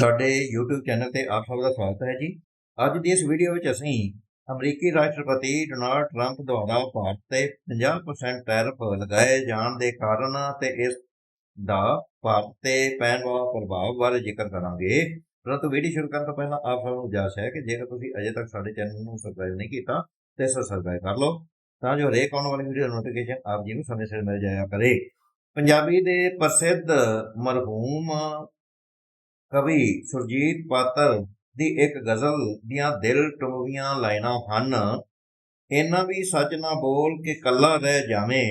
ਸਾਡੇ YouTube channel ਤੇ ਆਪ ਸਭ ਦਾ ਸਵਾਗਤ ਹੈ ਜੀ। ਅੱਜ ਦੀ ਇਸ ਵੀਡੀਓ ਵਿੱਚ ਅਸੀਂ ਅਮਰੀਕੀ ਰਾਸ਼ਟਰਪਤੀ ਡੋਨਾਲਡ ਟਰੰਪ ਦੁਆਰਾ ਭਾਰਤ ਤੇ 50% ਟੈਰਿਫ ਲਗਾਏ ਜਾਣ ਦੇ ਕਾਰਨ ਤੇ ਇਸ ਦਾ ਭਾਰਤ ਤੇ ਪੈਣ ਵਾਲਾ ਪ੍ਰਭਾਵ ਬਾਰੇ ਜ਼ਿਕਰ ਕਰਾਂਗੇ। ਪਰੰਤੂ ਵੀਡੀਓ ਸ਼ੁਰੂ ਕਰਨ ਤੋਂ ਪਹਿਲਾਂ ਆਪ ਸਭ ਨੂੰ ਗੁਜ਼ਾਰਿਸ਼ ਹੈ ਕਿ ਜੇਕਰ ਤੁਸੀਂ ਅਜੇ ਤੱਕ ਸਾਡੇ ਚੈਨਲ ਨੂੰ ਸਬਸਕ੍ਰਾਈਬ ਨਹੀਂ ਕੀਤਾ ਤੇ ਸਬਸਕ੍ਰਾਈਬ ਕਰ ਲਓ, ਤਾਂ ਜੋ ਹਰੇਕ ਆਉਣ ਵਾਲੀ ਵੀਡੀਓ ਨੋਟੀਫਿਕੇਸ਼ਨ ਆਪ ਜੀ ਨੂੰ ਸਮੇਂ ਸਿਰ ਮਿਲ ਜਾਇਆ ਕਰੇ। ਪੰਜਾਬੀ ਦੇ ਪ੍ਰਸਿੱਧ ਮਰਹੂਮ ਕਵੀ ਸੁਰਜੀਤ ਪਾਤਰ ਦੀ ਇੱਕ ਗਜ਼ਲ ਦੀਆਂ ਦਿਲ ਟੁੰਬੀਆਂ ਲਾਈਨਾਂ ਹਨ। ਇਹਨਾਂ ਵੀ ਸੱਚ ਨਾ ਬੋਲ ਕੇ ਕੱਲਾ ਰਹਿ ਜਾਵੇਂ,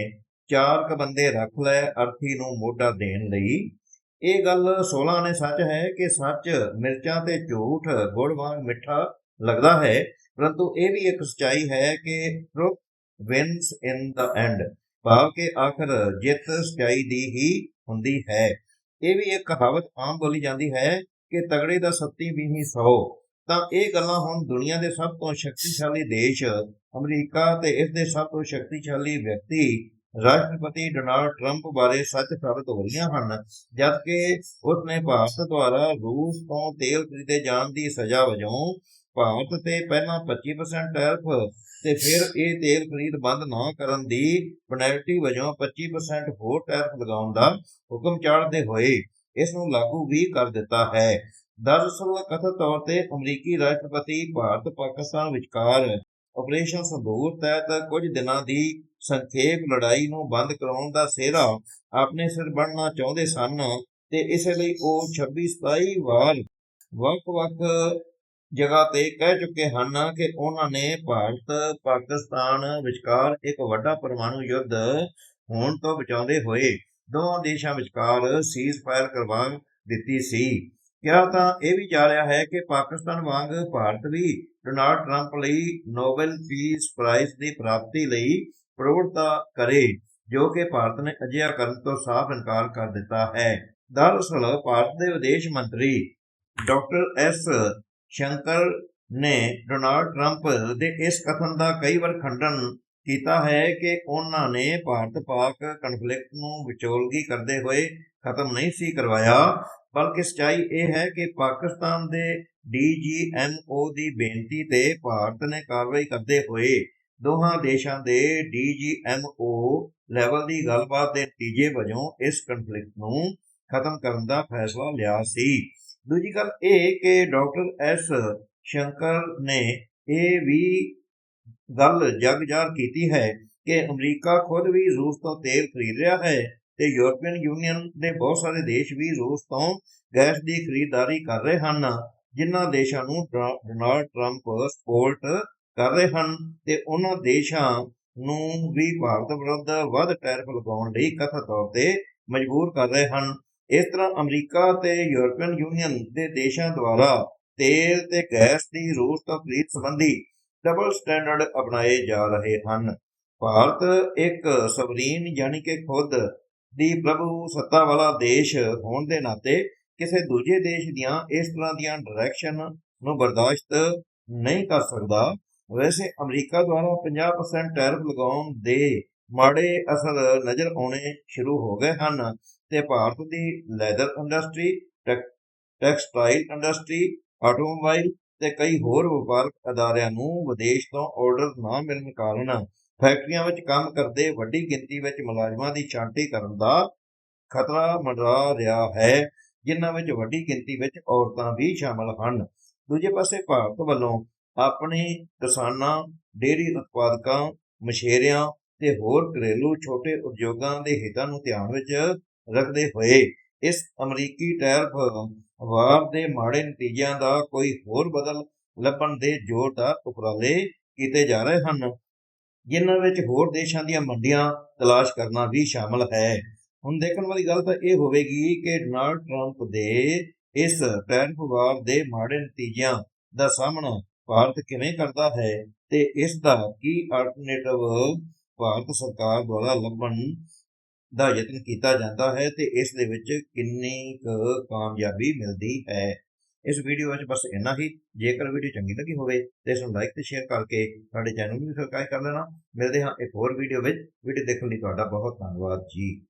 ਚਾਰ ਕ ਬੰਦੇ ਰੱਖ ਲੈ ਅਰਥੀ ਨੂੰ ਮੋਢਾ ਦੇਣ ਲਈ। ਇਹ ਗੱਲ 16 ਨੇ ਸੱਚ ਹੈ ਕਿ ਸੱਚ ਮਿਰਚਾਂ ਤੇ ਝੂਠ, ਗੁੜ ਵਾਂਗ ਮਿੱਠਾ ਲੱਗਦਾ ਹੈ, ਪਰੰਤੂ ਇਹ ਵੀ ਇੱਕ ਸਚਾਈ ਹੈ ਕਿ truth wins in the end ਭਾਵ ਕਿ ਆਖਰ ਜਿੱਤ ਸਚਾਈ ਦੀ ਹੀ ਹੁੰਦੀ ਹੈ। ਇਹ ਵੀ ਇੱਕ ਕਹਾਵਤ ਆਮ ਬੋਲੀ ਜਾਂਦੀ ਹੈ ਕਿ ਤਗੜੇ ਦਾ ਸੱਤੀ ਵੀ ਸੌ ਤਾਂ ਇਹ ਗੱਲਾਂ ਹੁਣ ਦੁਨੀਆ ਦੇ ਸਭ ਤੋਂ ਸ਼ਕਤੀਸ਼ਾਲੀ ਦੇਸ਼, ਅਮਰੀਕਾ ਤੇ ਇਸ ਦੇ ਸਭ ਤੋਂ ਸ਼ਕਤੀਸ਼ਾਲੀ ਵਿਅਕਤੀ ਰਾਸ਼ਟਰਪਤੀ ਡੋਨਾਲਡ ਟਰੰਪ ਬਾਰੇ ਸੱਚ ਸਾਬਤ ਹੋ ਰਹੀਆਂ ਹਨ, ਜਦਕਿ ਉਸ ਨੇ ਭਾਰਤ ਦੁਆਰਾ ਰੂਸ ਤੋਂ ਤੇਲ ਖਰੀਦੇ ਜਾਣ ਦੀ ਸਜ਼ਾ ਵਜੋਂ ਭਾਰਤ ਤੇ ਪਹਿਲਾਂ 25% ਟੈਰਫ ਤੇ ਫਿਰ ਇਹ ਤੇਲ ਖਰੀਦ ਬੰਦ ਨਾ ਕਰਨ ਦੀ ਪੈਨਲਟੀ ਵਜੋਂ 25% ਹੋਰ ਟੈਰਫ ਲਗਾਉਣ ਦਾ ਹੁਕਮ ਚਾੜਦੇ ਹੋਏ ਇਸ ਨੂੰ ਲਾਗੂ ਵੀ ਕਰ ਦਿੱਤਾ ਹੈ। ਦਰਅਸਲ ਕਥਿਤ ਤੌਰ ਤੇ ਅਮਰੀਕੀ ਰਾਸ਼ਟਰਪਤੀ ਭਾਰਤ ਪਾਕਿਸਤਾਨ ਵਿਚਕਾਰ ਆਪਰੇਸ਼ਨ ਸੰਦੂਰ ਤਹਿਤ ਕੁਝ ਦਿਨਾਂ ਦੀ ਸੰਖੇਪ ਲੜਾਈ ਨੂੰ ਬੰਦ ਕਰਾਉਣ ਦਾ ਸਿਹਰਾ ਆਪਣੇ ਸਿਰ ਬਣਨਾ ਚਾਹੁੰਦੇ ਸਨ ਤੇ ਇਸੇ ਲਈ ਉਹ 26 27 ਵਾਰ ਵੱਖ-ਵੱਖ ਜਗ੍ਹਾ ਤੇ ਕਹਿ ਚੁੱਕੇ ਹਨ ਕਿ ਉਹਨਾਂ ਨੇ ਭਾਰਤ, ਪਾਕਿਸਤਾਨ ਵਿਚਕਾਰ ਇੱਕ ਵੱਡਾ ਪਰਮਾਣੂ ਯੁੱਧ ਹੋਣ ਤੋਂ ਬਚਾਉਂਦੇ ਹੋਏ ਦੋਵਾਂ ਦੇਸ਼ਾਂ ਵਿਚਕਾਰ ਸੀਜ਼ ਫਾਇਰ ਕਰਵਾ ਦਿੱਤੀ ਸੀ। ਕਿਹਾ ਤਾਂ ਇਹ ਵੀ ਜਾ ਰਿਹਾ ਹੈ ਕਿ ਪਾਕਿਸਤਾਨ ਵਾਂਗ ਭਾਰਤ ਵੀ ਡੋਨਾਲਡ ਟਰੰਪ ਲਈ ਨੋਬਲ ਪੀਸ ਪ੍ਰਾਈਜ਼ ਦੀ ਪ੍ਰਾਪਤੀ ਲਈ ਪ੍ਰਵਰਤਾ ਕਰੇ, ਜੋ ਕਿ ਭਾਰਤ ਨੇ ਅਜਿਹਾ ਕਰਨ ਤੋਂ ਸਾਫ਼ ਇਨਕਾਰ ਕਰ ਦਿੱਤਾ ਹੈ। ਦਰਅਸਲ ਭਾਰਤ ਦੇ ਵਿਦੇਸ਼ ਮੰਤਰੀ ਡਾਕਟਰ ਐਸ ਸ਼ੰਕਰ ਨੇ ਡੋਨਾਲਡ ਟਰੰਪ ਦੇ ਇਸ ਕਥਨ ਦਾ ਕਈ ਵਾਰ ਖੰਡਨ ਕੀਤਾ ਹੈ ਕਿ ਉਹਨਾਂ ਨੇ ਭਾਰਤ ਪਾਕ ਕਨਫਲਿਕਟ ਨੂੰ ਵਿਚੋਲਗੀ ਕਰਦੇ ਹੋਏ ਖਤਮ ਨਹੀਂ ਸੀ ਕਰਵਾਇਆ, ਬਲਕਿ ਸਚਾਈ ਇਹ ਹੈ ਕਿ ਪਾਕਿਸਤਾਨ ਦੇ ਡੀਜੀਐਮਓ ਦੀ ਬੇਨਤੀ ਤੇ ਭਾਰਤ ਨੇ ਕਾਰਵਾਈ ਕਰਦੇ ਹੋਏ ਦੋਹਾਂ ਦੇਸ਼ਾਂ ਦੇ ਡੀਜੀਐਮਓ ਲੈਵਲ ਦੀ ਗੱਲਬਾਤ ਦੇ ਨਤੀਜੇ ਵਜੋਂ ਇਸ ਕਨਫਲਿਕਟ ਨੂੰ ਖਤਮ ਕਰਨ ਦਾ ਫੈਸਲਾ ਲਿਆ ਸੀ। ਦੂਜੀ ਗੱਲ ਇਹ ਕਿ ਡਾਕਟਰ ਐਸ ਸ਼ੰਕਰ ਨੇ ਇਹ ਵੀ ਗੱਲ ਜਗ ਜ਼ਾਹਰ ਕੀਤੀ ਹੈ ਕਿ ਅਮਰੀਕਾ ਖੁਦ ਵੀ ਰੂਸ ਤੋਂ ਤੇਲ ਖਰੀਦ ਰਿਹਾ ਹੈ ਤੇ ਯੂਰਪੀਅਨ ਯੂਨੀਅਨ ਦੇ ਬਹੁਤ ਸਾਰੇ ਦੇਸ਼ ਵੀ ਰੂਸ ਤੋਂ ਗੈਸ ਦੀ ਖਰੀਦਦਾਰੀ ਕਰ ਰਹੇ ਹਨ, ਜਿਨ੍ਹਾਂ ਦੇਸ਼ਾਂ ਨੂੰ ਡੋਨਾਲਡ ਟਰੰਪ ਸਪੋਰਟ ਕਰ ਰਹੇ ਹਨ ਤੇ ਉਹਨਾਂ ਦੇਸ਼ਾਂ ਨੂੰ ਵੀ ਭਾਰਤ ਵਿਰੁੱਧ ਵੱਧ ਟੈਰਿਫ ਲਗਾਉਣ ਲਈ ਕਥਿਤ ਤੌਰ ਤੇ ਮਜਬੂਰ ਕਰ ਰਹੇ ਹਨ। ਇਸ ਤਰ੍ਹਾਂ ਅਮਰੀਕਾ ਤੇ ਯੂਰਪੀਅਨ ਯੂਨੀਅਨ ਦੇ ਦੇਸ਼ਾਂ ਦੁਆਰਾ ਤੇਲ ਤੇ ਗੈਸ ਦੀ ਰੂਸ ਤੋਂ ਖਰੀਦ ਸੰਬੰਧੀ ਡਬਲ ਸਟੈਂਡਰਡ ਅਪਣਾਏ ਜਾ ਰਹੇ ਹਨ। ਭਾਰਤ ਇੱਕ ਸਵਰੀਨ ਯਾਨੀ ਕਿ ਖੁਦ ਦੀ ਪ੍ਰਭੂ ਸੱਤਾ ਵਾਲਾ ਦੇਸ਼ ਹੋਣ ਦੇ ਨਾਤੇ ਕਿਸੇ ਦੂਜੇ ਦੇਸ਼ ਦੀਆਂ ਇਸ ਤਰ੍ਹਾਂ ਦੀਆਂ ਡਾਇਰੈਕਸ਼ਨ ਨੂੰ ਬਰਦਾਸ਼ਤ ਨਹੀਂ ਕਰ ਸਕਦਾ। ਵੈਸੇ ਅਮਰੀਕਾ ਦੁਆਰਾ 50% ਟੈਰਿਫ ਲਗਾਉਣ ਦੇ ਮਾੜੇ ਅਸਰ ਨਜ਼ਰ ਆਉਣੇ ਸ਼ੁਰੂ ਹੋ ਗਏ ਹਨ। ਤੇ ਭਾਰਤ ਦੀ leather industry textile industry automobile ਤੇ ਕਈ ਹੋਰ ਵਪਾਰਕ ਅਦਾਰਿਆਂ ਨੂੰ ਵਿਦੇਸ਼ ਤੋਂ ਆਰਡਰ ਨਾ ਮਿਲਣ ਕਾਰਨ ਫੈਕਟਰੀਆਂ ਵਿੱਚ ਕੰਮ ਕਰਦੇ ਵੱਡੀ ਗਿਣਤੀ ਵਿੱਚ ਮੁਲਾਜ਼ਮਾਂ ਦੀ ਛਾਂਟੀ ਕਰਨ ਦਾ ਖਤਰਾ ਮੰਡਰਾ ਰਿਹਾ ਹੈ, ਜਿਨ੍ਹਾਂ ਵਿੱਚ ਵੱਡੀ ਗਿਣਤੀ ਵਿੱਚ ਔਰਤਾਂ ਵੀ ਸ਼ਾਮਲ ਹਨ। ਦੂਜੇ ਪਾਸੇ ਭਾਰਤ ਵੱਲੋਂ ਆਪਣੇ ਕਿਸਾਨਾਂ, ਡੇਅਰੀ ਉਤਪਾਦਕਾਂ, ਮਛੇਰਿਆਂ ਤੇ ਹੋਰ ਘਰੇਲੂ ਛੋਟੇ ਉਦਯੋਗਾਂ ਦੇ ਹਿੱਤਾਂ ਨੂੰ ਧਿਆਨ ਵਿੱਚ ਰੱਖਦੇ ਹੋਏ, ਇਸ ਅਮਰੀਕੀ ਟੈਰਿਫ ਦੇ ਮਾੜੇ ਨਤੀਜਿਆਂ ਦਾ ਕੋਈ ਹੋਰ ਬਦਲ ਲੱਭਣ ਦੇ ਜ਼ੋਰਦਾਰ ਉਪਰਾਲੇ ਕੀਤੇ ਜਾ ਰਹੇ ਹਨ। ਜਿਨ੍ਹਾਂ ਵਿੱਚ ਹੋਰ ਦੇਸ਼ਾਂ ਦੀਆਂ ਮੰਡੀਆਂ ਤਲਾਸ਼ ਕਰਨਾ ਵੀ ਸ਼ਾਮਲ ਹੈ। ਹੁਣ ਦੇਖਣ ਵਾਲੀ ਗੱਲ ਤਾਂ ਇਹ ਹੋਵੇਗੀ ਕਿ ਡੋਨਾਲਡ ਟਰੰਪ ਦੇ ਇਸ ਟੈਰਿਫ ਵਾਰ ਦੇ ਮਾੜੇ ਨਤੀਜਿਆਂ ਦਾ ਸਾਹਮਣਾ ਭਾਰਤ ਕਿਵੇਂ ਕਰਦਾ ਹੈ ਤੇ ਇਸ ਦਾ ਕੀ ਆਲਟਰਨੇਟਿਵ ਭਾਰਤ ਸਰਕਾਰ ਦੁਆਰਾ ਲੱਭਣ ਦਾ ਯਤਨ ਕੀਤਾ ਜਾਂਦਾ ਹੈ ਤੇ ਇਸ ਦੇ ਵਿੱਚ ਕਿੰਨੀ ਕੁ ਕਾਮਯਾਬੀ ਮਿਲਦੀ ਹੈ। ਇਸ ਵੀਡੀਓ ਵਿੱਚ ਬਸ ਇੰਨਾ ਹੀ। ਜੇਕਰ ਵੀਡੀਓ ਚੰਗੀ ਲੱਗੀ ਹੋਵੇ ਤੇ ਇਸ ਨੂੰ ਲਾਈਕ ਤੇ ਸ਼ੇਅਰ ਕਰਕੇ ਸਾਡੇ ਚੈਨਲ ਨੂੰ ਵੀ ਸਬਸਕ੍ਰਾਈਬ ਕਰ ਲੈਣਾ। ਮਿਲਦੇ ਹਾਂ ਇੱਕ ਹੋਰ ਵੀਡੀਓ ਵਿੱਚ। ਵੀਡੀਓ ਦੇਖਣ ਲਈ ਤੁਹਾਡਾ ਬਹੁਤ ਧੰਨਵਾਦ ਜੀ।